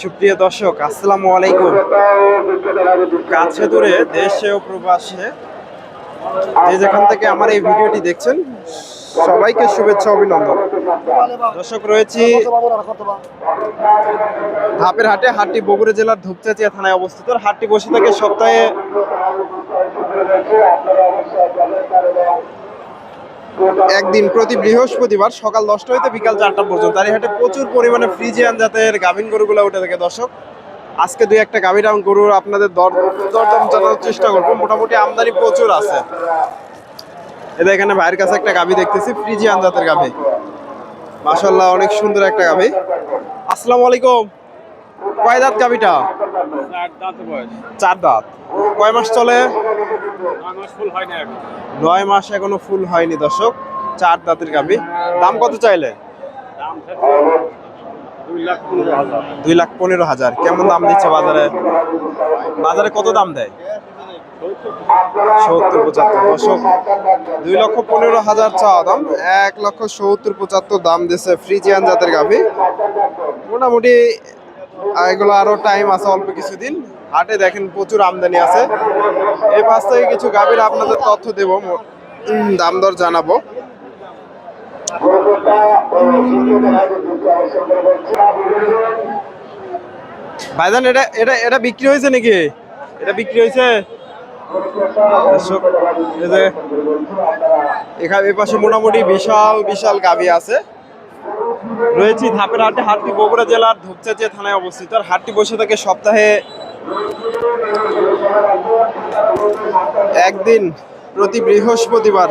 সুপ্রিয় দর্শক, আসসালামু আলাইকুম। কাছে দূরে দেশে ও প্রবাসে যে যেখান থেকে আমার এই ভিডিওটি দেখছেন, সবাইকে শুভেচ্ছা, অভিনন্দন। দর্শক, রয়েছি ধাপের হাটে, হাটটি বগুড়া জেলার ধূপচাচিয়া থানায় অবস্থিত। হাটটি বসে থাকে সপ্তাহে একদিন প্রতি বৃহস্পতিবার সকাল দশটা হইতে বিকাল চারটা পর্যন্ত। আর হাটে প্রচুর পরিমাণে ফ্রিজিয়ান জাতের গাভিন গরুগুলো উঠে থাকে। দর্শক, আজকে দুই একটা গাভীর গরু আপনাদের দর দরদাম জানার চেষ্টা করব। মোটামুটি আমদানি প্রচুর আছে। এটা এখানে ভাইয়ের কাছে একটা গাভী দেখতেছি ফ্রিজিয়ান জাতের গাভী। মাশাল্লাহ অনেক সুন্দর একটা গাভী। আসসালামু আলাইকুম। কয় দাঁত গাভীটা? চার দাঁত কয় মাস চলে? নয় মাস এখন। ফুল হয়নি দর্শক। চার দাঁতের গাভী। দাম কত চাইলে? দুই লাখ পনেরো হাজার। দুই লাখ পনেরো হাজার। কেমন দাম দিচ্ছে বাজারে? বাজারে কত দাম দেয়? সত্তর পঁচাত্তর। দর্শক দুই লক্ষ পনেরো হাজার চাওয়া দাম। এক লক্ষ সত্তর পঁচাত্তর দাম দিচ্ছে ফ্রিজিয়ান জাতের গাভী। মোটামুটি এগুলো আরও টাইম আছে অল্প কিছুদিন। হাটে দেখেন প্রচুর আমদানি আছে। এই পাশ থেকে কিছু গাভীর আপনাদের তথ্য দেবো দাম দর জানাব। ভাইজান, এটা এটা এটা বিক্রি হয়েছে নাকি? এটা বিক্রি হয়েছে? এখানে এ পাশে মোটামুটি বিশাল বিশাল গাভী আছে। রয়েছি ধাপের হাটে হাটটি বগুড়া জেলার ধূপচাচিয়া থানায় অবস্থিত। আর হাটটি বসে থাকে সপ্তাহে একদিন প্রতি বৃহস্পতিবার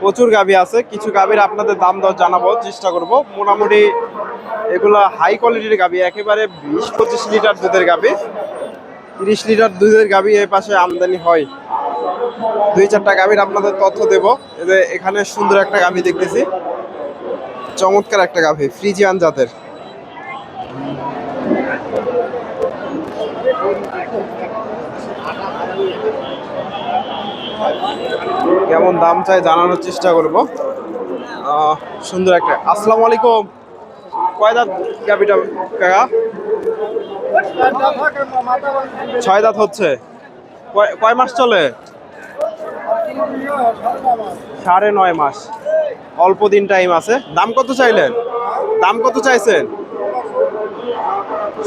প্রচুর গাভী আছে। কিছু গাভীর আপনাদের দাম দর জানাব, চেষ্টা করব। মোটামুটি এগুলা হাই কোয়ালিটির গাভী একেবারে বিশ পঁচিশ লিটার দুধের গাভী তিরিশ লিটার দুধের গাভী এই পাশে আমদানি হয়। দুই চারটা গাভীর আপনাদের তথ্য দেব। যে এখানে সুন্দর একটা গাভী দেখতেছি। চমৎকার একটা গাভী, ফ্রিজিয়ান জাতের। কেমন দাম চাই জানানোর চেষ্টা করব। সুন্দর একটা। আসসালামু আলাইকুম। কয় দাঁত গাভিটা, কাকা? ছয় দাঁত হচ্ছে। কয় মাস চলে? সাড়ে নয় মাস। অল্প দিন টাইম আছে। দাম কত চাইলেন? দাম কত চাইছেন?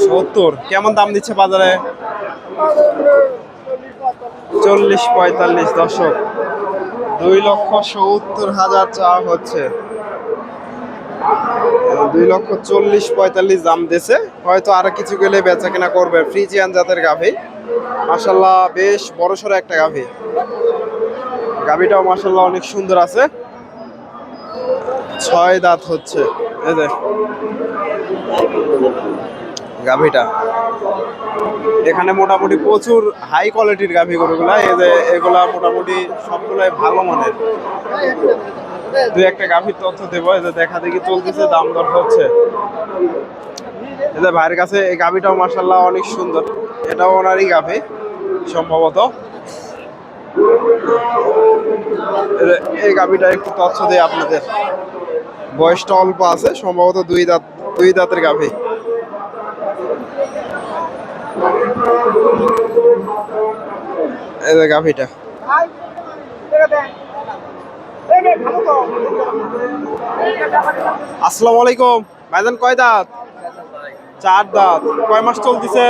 সত্তর। কেমন দাম দিচ্ছে বাজারে? চল্লিশ পঁয়তাল্লিশ দশক দুই লক্ষ সত্তর হাজার চা হচ্ছে। দুই লক্ষ চল্লিশ পঁয়তাল্লিশ দাম দিছে। হয়তো আরও কিছু গেলে বেচা কেনা করবে। ফ্রিজিয়ান জাতের গাভী। মাসাল্লাহ বেশ বড় সড়ো একটা গাভী। গাভীটাও মাসাল্লাহ অনেক সুন্দর আছে। ছয় দাঁত হচ্ছে। এই এখানে মোটামুটি প্রচুর হাই কোয়ালিটির গাভী গরুগুলা। এই যে এগুলা মোটামুটি সবগুলাই ভালো মানের। দুই একটা গাভীর তথ্য দেবো। এই যে দেখা দেখি চলতেছে, দাম দর হচ্ছে। এই যে ভাইয়ের কাছে এই গাভীটাও মার্শাল্লাহ অনেক সুন্দর। এটাও ওনারই গাভী, সম্ভবত। এই গাভীটা একটু তথ্য দেয় আপনাদের। বয়সটা অল্প আছে, সম্ভবত দুই দাঁত দুই দাঁতের গাভী। এই গাভীটা। আসসালামু আলাইকুম। ভাইজান কয় দাঁত? চার দাঁত। কয় মাস চলতেছে?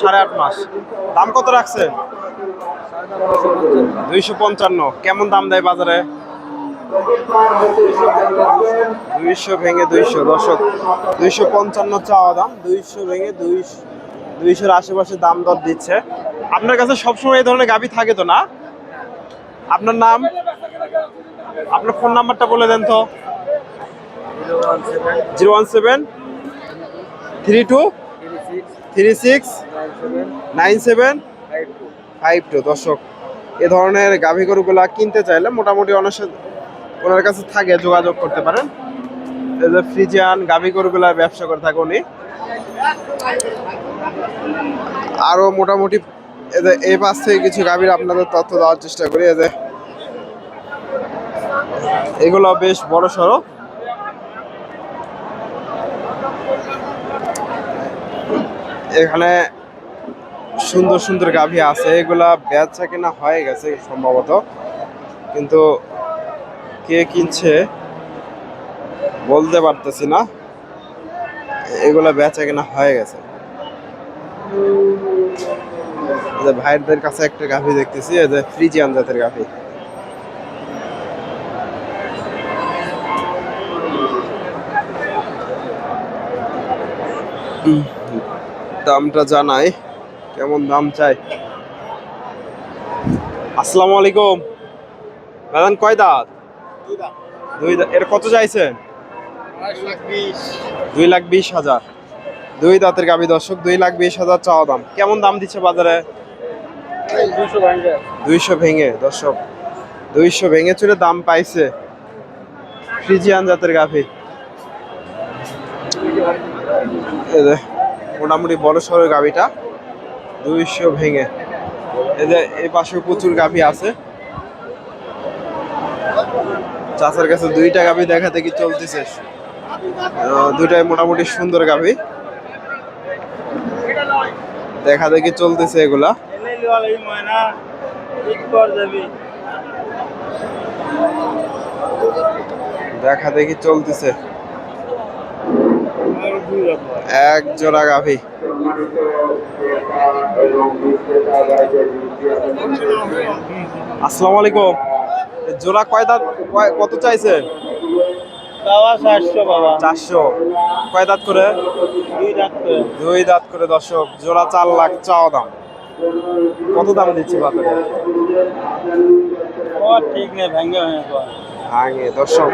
সাড়ে আট মাস। দাম কত রাখছেন? দুইশো পঞ্চান্ন। কেমন দাম দেয় বাজারে? দুইশো ভেঙে দুইশো দশক দুইশো পঞ্চান্ন চাওয়া দাম, দুইশো ভেঙে দুইশো দুইশোর আশেপাশে দাম দর দিচ্ছে। আপনার কাছে সবসময় এই ধরনের গাভি থাকে তো না? আপনার নাম? আপনার ফোন নাম্বারটা বলে দেন তো। Zero one seven. Three two? Three six? Nine seven? Five two দর্শক। এ ধরনের গাভী গরুগুলা কিনতে চাইলে মোটামুটি অনেক ওনার কাছে থাকে, যোগাযোগ করতে পারেন। ফ্রিজিয়ান গাভী গরুগুলার ব্যবসা করে থাকে উনি। আরও মোটামুটি এই পাশ থেকে কিছু গাভীর আপনাদের তথ্য দেওয়ার চেষ্টা করি। যে এগুলো বেশ বড় সড়ো। এখানে সুন্দর সুন্দর গাভী আছে, এগুলা বেচা কেনা হয়ে গেছে সম্ভবত। কিন্তু কে কিনছে বলতে পারতেছি না। এগুলা বেচা কেনা হয়ে গেছে। ভাইদের কাছে একটা গাভী দেখতেছি, এই যে ফ্রিজিয়ান জাতের গাভী। দামটা জানাই। কেমন দাম চাই? আসসালামু আলাইকুম। দাদান কয় দাঁত? দুই দাঁত। এর কত চাইছেন? দুই লাখ বিশ হাজার। দুই দাঁতের গাভী দর্শক দুই লাখ বিশ হাজার চাওয়া দাম। কেমন দাম দিচ্ছে বাজারে? দুইশো ভেঙে। দর্শক। দুইশো ভেঙে চলে দাম পাইছে। ফ্রিজিয়ান জাতের গাভী। মোটামুটি বড় সড়ো গাভীটা। দুইশো ভেঙে। এই যে এই পাশে প্রচুর গাভী আছে। চাচার কাছে দুইটা গাভী দেখা দেখি চলতেছে। দুইটাই মোটামুটি সুন্দর গাভী। দেখা দেখি চলতেছে এগুলা। দেখা দেখি চলতেছে। এক জোড়া গাভী। আসসালামু আলাইকুম। জোড়া কয় দাঁত কত চাইছেন বাবা। চারশো। কয় দাঁত করে? দুই দাঁত করে। দর্শক জোড়া চার লাখ চাওয়া দাম। কত দাম দিচ্ছি বাজারে ও ঠিক নেই ভেঙে ভেঙে দর্শক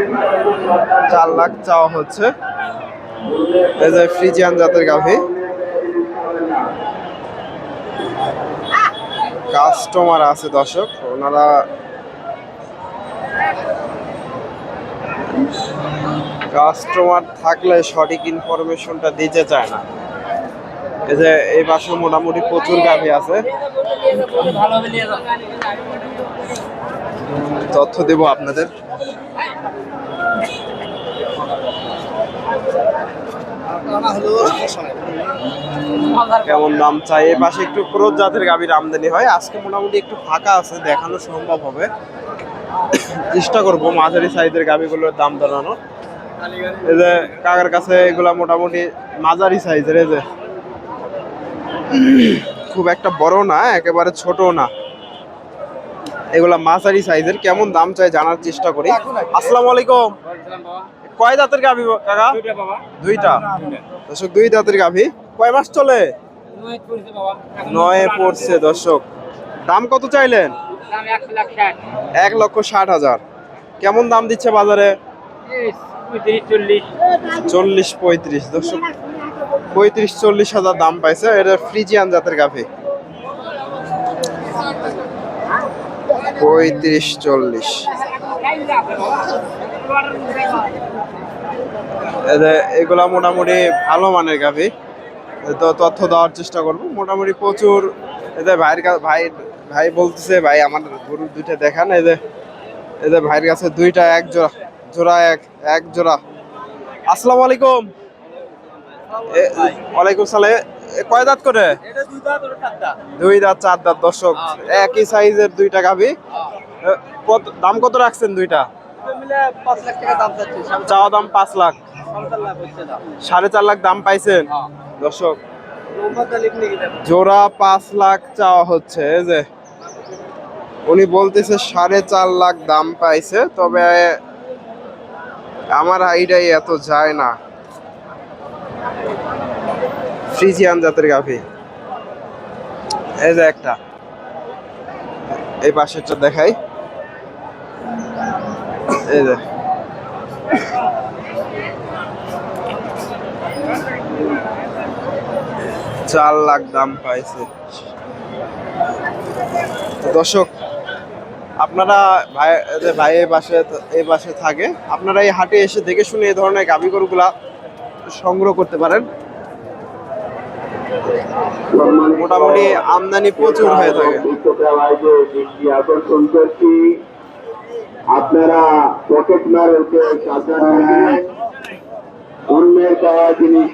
চার লাখ চাওয়া হচ্ছে। এই যে ফ্রিজিয়ান জাতের গাভী। কাস্টমার আছে দর্শক, ওনারা কাস্টমার থাকলে সঠিক ইনফরমেশনটা দিতে চায় না। এই যে, এই পাশে মোটামুটি প্রচুর গাভী আছে। তথ্য দেব আপনাদের। কেমন দাম চাই? এই পাশে একটু ক্রোধ জাতের গাভীর আমদানি হয়। আজকে মোটামুটি একটু ফাঁকা আছে দেখানো সম্ভব হবে। চেষ্টা করব মাঝারি সাইজের গাভীগুলোর দাম জানানো এই যে কাকার কাছে এগুলা মোটামুটি মাঝারি সাইজের এই যে। খুব একটা বড় না একেবারে ছোট না। এগুলা মাঝারি সাইজের কেমন দাম চাই জানার চেষ্টা করি। আসসালামু আলাইকুম। কয় দাঁতের গাভী কাকা? দুইটা দর্শক দুই দাঁতের গাভী। কয় মাস চলে? নয়ে পড়ছে দর্শক। দাম কত চাইলেন? এক লক্ষ ষাট হাজার। কেমন দাম দিচ্ছে বাজারে? চল্লিশ পঁয়ত্রিশ। দর্শক পঁয়ত্রিশ চল্লিশ হাজার দাম পাইছে। এটা ফ্রিজিয়ান জাতের গাভী। পঁয়ত্রিশ চল্লিশ। এগুলা মোটামুটি ভালো মানের গাভী। তো তথ্য দেওয়ার চেষ্টা করব। মোটামুটি প্রচুর এদের ভাইয়ের কাছে ভাই ভাই বলতেছে ভাই আমার গরু দুইটা দেখান এদের এদের ভাইয়ের কাছে দুইটা এক জোড়া জোড়া এক এক জোড়া। আসসালামু আলাইকুম। ওয়ালাইকুম সালাম। এ কয় দাঁত করে? দুই দাঁত চার দাঁত। দর্শক একই সাইজের দুইটা গাভী। কত দাম কত রাখছেন দুইটা? চাওয়া দাম পাঁচ লাখ। সাড়ে চার লাখ দাম পাইছেন? দর্শক জোড়া পাঁচ লাখ চাওয়া হচ্ছে এই যে। উনি বলতেছে সাড়ে চার লাখ দাম পাইছে তবে আমার আইডিয়াই এত যায় না। ফ্রিজিয়ান জাতের গাভী। এই যে একটা। এই পাশেরটা দেখাই। এই যে। চার লাখ দাম পাইছে। দর্শক, আপনারা ভাই ভাই এই পাশে এই পাশে থাকে, আপনারা এই হাটে এসে দেখে শুনে এই ধরনের গাভী গরুগুলা সংগ্রহ করতে পারেন। মোটামুটি আমদানি প্রচুর হয়ে থাকে। আপনারা পকেট অন্যের পাওয়া জিনিস